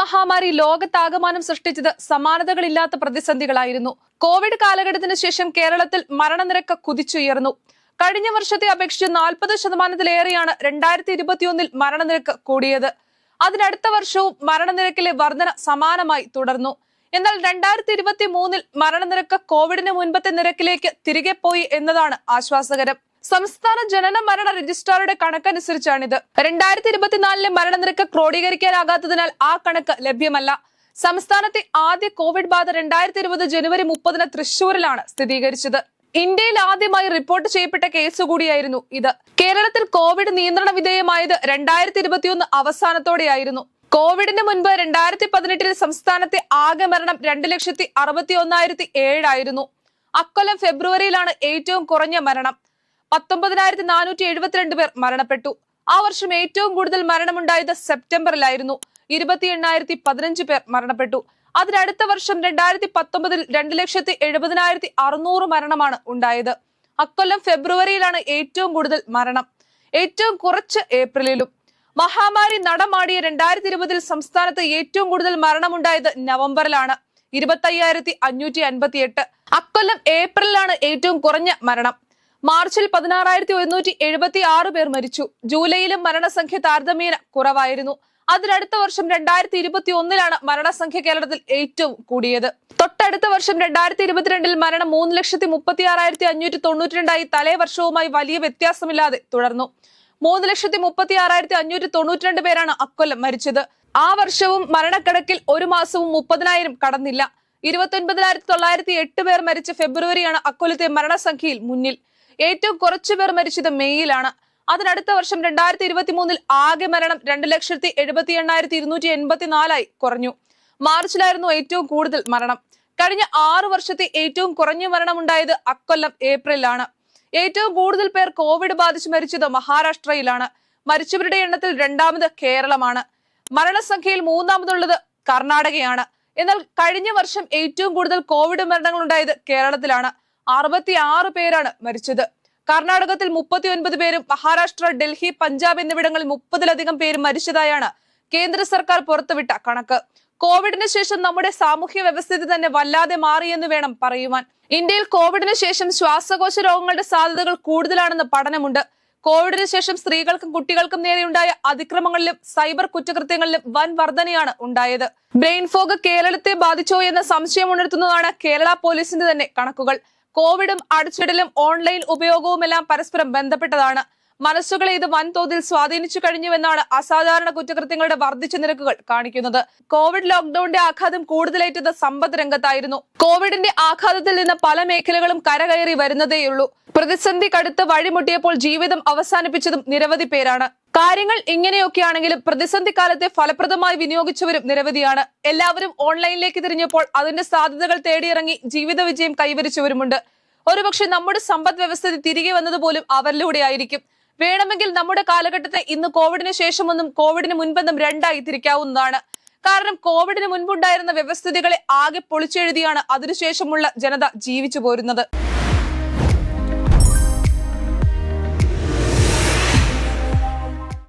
മഹാമാരി ലോകത്താകമാനം സൃഷ്ടിച്ചത് സമാനതകളില്ലാത്ത പ്രതിസന്ധികളായിരുന്നു. കോവിഡ് കാലഘട്ടത്തിന് ശേഷം കേരളത്തിൽ മരണനിരക്ക് കുതിച്ചുയർന്നു. കഴിഞ്ഞ വർഷത്തെ അപേക്ഷിച്ച് നാൽപ്പത് ശതമാനത്തിലേറെയാണ് രണ്ടായിരത്തി ഇരുപത്തിയൊന്നിൽ മരണനിരക്ക് കൂടിയത്. അതിനടുത്ത വർഷവും മരണനിരക്കിലെ വർധന സമാനമായി തുടർന്നു. എന്നാൽ രണ്ടായിരത്തി ഇരുപത്തി മൂന്നിൽ മരണനിരക്ക് കോവിഡിന് മുൻപത്തെ നിരക്കിലേക്ക് തിരികെ പോയി എന്നതാണ് ആശ്വാസകരം. സംസ്ഥാന ജനന മരണ രജിസ്ട്രാറുടെ കണക്കനുസരിച്ചാണിത്. രണ്ടായിരത്തി ഇരുപത്തിനാലിലെ മരണനിരക്ക് ക്രോഡീകരിക്കാനാകാത്തതിനാൽ ആ കണക്ക് ലഭ്യമല്ല. സംസ്ഥാനത്തെ ആദ്യ കോവിഡ് ബാധ രണ്ടായിരത്തി ഇരുപത് ജനുവരി മുപ്പതിന് തൃശൂരിലാണ് സ്ഥിരീകരിച്ചത്. ഇന്ത്യയിൽ ആദ്യമായി റിപ്പോർട്ട് ചെയ്യപ്പെട്ട കേസ് കൂടിയായിരുന്നു ഇത്. കേരളത്തിൽ കോവിഡ് നിയന്ത്രണ വിധേയമായത് രണ്ടായിരത്തി ഇരുപത്തിയൊന്ന് അവസാനത്തോടെയായിരുന്നു. കോവിഡിന് മുൻപ് രണ്ടായിരത്തി പതിനെട്ടിൽ സംസ്ഥാനത്തെ ആകെ മരണം രണ്ട് ലക്ഷത്തി അറുപത്തി ഒന്നായിരത്തി ഏഴായിരുന്നു അക്കൊല്ലം ഫെബ്രുവരിയിലാണ് ഏറ്റവും കുറഞ്ഞ മരണം. പത്തൊമ്പതിനായിരത്തി നാനൂറ്റി എഴുപത്തിരണ്ട് പേർ മരണപ്പെട്ടു. ആ വർഷം ഏറ്റവും കൂടുതൽ മരണമുണ്ടായത് സെപ്റ്റംബറിലായിരുന്നു. ഇരുപത്തി എണ്ണായിരത്തി പതിനഞ്ച് പേർ മരണപ്പെട്ടു. അതിനടുത്ത വർഷം രണ്ടായിരത്തി പത്തൊമ്പതിൽ രണ്ട് ലക്ഷത്തി എഴുപതിനായിരത്തി അറുന്നൂറ് മരണമാണ് ഉണ്ടായത്. അക്കൊല്ലം ഫെബ്രുവരിയിലാണ് ഏറ്റവും കൂടുതൽ മരണം. ഏറ്റവും കുറച്ച് ഏപ്രിലിലും. മഹാമാരി നടമാടിയ രണ്ടായിരത്തി ഇരുപതിൽ സംസ്ഥാനത്ത് ഏറ്റവും കൂടുതൽ മരണമുണ്ടായത് നവംബറിലാണ്. ഇരുപത്തി അയ്യായിരത്തി അഞ്ഞൂറ്റി അൻപത്തി എട്ട് അക്കൊല്ലം ഏപ്രിലാണ് ഏറ്റവും കുറഞ്ഞ മരണം. മാർച്ചിൽ പതിനാറായിരത്തി ഒരുന്നൂറ്റി എഴുപത്തി ആറ് പേർ മരിച്ചു. ജൂലൈയിലും മരണസംഖ്യ താരതമ്യേന കുറവായിരുന്നു. അതിനടുത്ത വർഷം രണ്ടായിരത്തി ഇരുപത്തി ഒന്നിലാണ് മരണസംഖ്യ കേരളത്തിൽ ഏറ്റവും കൂടിയത്. തൊട്ടടുത്ത വർഷം രണ്ടായിരത്തി ഇരുപത്തിരണ്ടിൽ മരണം മൂന്ന് ലക്ഷത്തി മുപ്പത്തി ആറായിരത്തി അഞ്ഞൂറ്റി തൊണ്ണൂറ്റി രണ്ടായി തലേ വർഷവുമായി വലിയ വ്യത്യാസമില്ലാതെ തുടർന്നു. മൂന്ന് ലക്ഷത്തി മുപ്പത്തി ആറായിരത്തി അഞ്ഞൂറ്റി തൊണ്ണൂറ്റി രണ്ട് പേരാണ് അക്കൊല്ലം മരിച്ചത്. ആ വർഷവും മരണക്കണക്കിൽ ഒരു മാസവും മുപ്പതിനായിരം കടന്നില്ല. ഇരുപത്തി ഒൻപതിനായിരത്തി തൊള്ളായിരത്തി എട്ട് പേർ മരിച്ച ഫെബ്രുവരിയാണ് അക്കൊല്ലത്തെ മരണസംഖ്യയിൽ മുന്നിൽ. ഏറ്റവും കുറച്ചു പേർ മരിച്ചത് മെയ്യിലാണ്. അതിനടുത്ത വർഷം രണ്ടായിരത്തി ഇരുപത്തി മൂന്നിൽ ആകെ മരണം രണ്ട് ലക്ഷത്തി എഴുപത്തി എണ്ണായിരത്തി ഇരുന്നൂറ്റി എൺപത്തി നാലായി കുറഞ്ഞു. മാർച്ചിലായിരുന്നു ഏറ്റവും കൂടുതൽ മരണം. കഴിഞ്ഞ ആറു വർഷത്തെ ഏറ്റവും കുറഞ്ഞ മരണം ഉണ്ടായത് അക്കൊല്ലം ഏപ്രിലാണ്. ഏറ്റവും കൂടുതൽ പേർ കോവിഡ് ബാധിച്ച് മരിച്ചത് മഹാരാഷ്ട്രയിലാണ്. മരിച്ചവരുടെ എണ്ണത്തിൽ രണ്ടാമത് കേരളമാണ്. മരണസംഖ്യയിൽ മൂന്നാമതുള്ളത് കർണാടകയാണ്. എന്നാൽ കഴിഞ്ഞ വർഷം ഏറ്റവും കൂടുതൽ കോവിഡ് മരണങ്ങൾ ഉണ്ടായത് കേരളത്തിലാണ്. അറുപത്തി ആറ് പേരാണ് മരിച്ചത്. കർണാടകത്തിൽ മുപ്പത്തി ഒൻപത് പേരും മഹാരാഷ്ട്ര ഡൽഹി പഞ്ചാബ് എന്നിവിടങ്ങളിൽ മുപ്പതിലധികം പേരും മരിച്ചതായാണ് കേന്ദ്ര സർക്കാർ പുറത്തുവിട്ട കണക്ക്. കോവിഡിന് ശേഷം നമ്മുടെ സാമൂഹ്യ വ്യവസ്ഥിതി തന്നെ വല്ലാതെ മാറിയെന്ന് വേണം പറയുവാൻ. ഇന്ത്യയിൽ കോവിഡിന് ശേഷം ശ്വാസകോശ രോഗങ്ങളുടെ സാധ്യതകൾ കൂടുതലാണെന്ന് പഠനമുണ്ട്. കോവിഡിന് ശേഷം സ്ത്രീകൾക്കും കുട്ടികൾക്കും നേരെയുണ്ടായ അതിക്രമങ്ങളിലും സൈബർ കുറ്റകൃത്യങ്ങളിലും വൻ വർധനയാണ് ഉണ്ടായത്. ബ്രെയിൻ ഫോഗ് കേരളത്തെ ബാധിച്ചോ എന്ന സംശയം ഉണർത്തുന്നതാണ് കേരള പോലീസിന്റെ തന്നെ കണക്കുകൾ. കോവിഡും അടച്ചിടലും ഓൺലൈൻ ഉപയോഗവുമെല്ലാം പരസ്പരം ബന്ധപ്പെട്ടതാണ്. മനസ്സുകളെ ഇത് വൻതോതിൽ സ്വാധീനിച്ചു കഴിഞ്ഞുവെന്നാണ് അസാധാരണ കുറ്റകൃത്യങ്ങളുടെ വർദ്ധിച്ച നിരക്കുകൾ കാണിക്കുന്നത്. കോവിഡ് ലോക്ഡൌണിന്റെ ആഘാതം കൂടുതലേറ്റത് സമ്പദ് രംഗത്തായിരുന്നു. കോവിഡിന്റെ ആഘാതത്തിൽ നിന്ന് പല മേഖലകളും കരകയറി വരുന്നതേയുള്ളൂ. പ്രതിസന്ധി കടുത്ത് വഴിമുട്ടിയപ്പോൾ ജീവിതം അവസാനിപ്പിച്ചതും നിരവധി പേരാണ്. കാര്യങ്ങൾ ഇങ്ങനെയൊക്കെയാണെങ്കിലും പ്രതിസന്ധി കാലത്തെ ഫലപ്രദമായി വിനിയോഗിച്ചവരും നിരവധിയാണ്. എല്ലാവരും ഓൺലൈനിലേക്ക് തിരിഞ്ഞപ്പോൾ അതിന്റെ സാധ്യതകൾ തേടിയിറങ്ങി ജീവിത വിജയം കൈവരിച്ചവരുമുണ്ട്. ഒരുപക്ഷെ നമ്മുടെ സമ്പദ് വ്യവസ്ഥ തിരികെ വന്നതുപോലും അവരിലൂടെ ആയിരിക്കും. വേണമെങ്കിൽ നമ്മുടെ കാലഘട്ടത്തെ ഇന്ന് കോവിഡിന് ശേഷമൊന്നും കോവിഡിന് മുൻപെന്നും രണ്ടായി തിരിക്കാവുന്നതാണ്. കാരണം കോവിഡിന് മുൻപുണ്ടായിരുന്ന വ്യവസ്ഥിതികളെ ആകെ പൊളിച്ചെഴുതിയാണ് അതിനുശേഷമുള്ള ജനത ജീവിച്ചു പോരുന്നത്.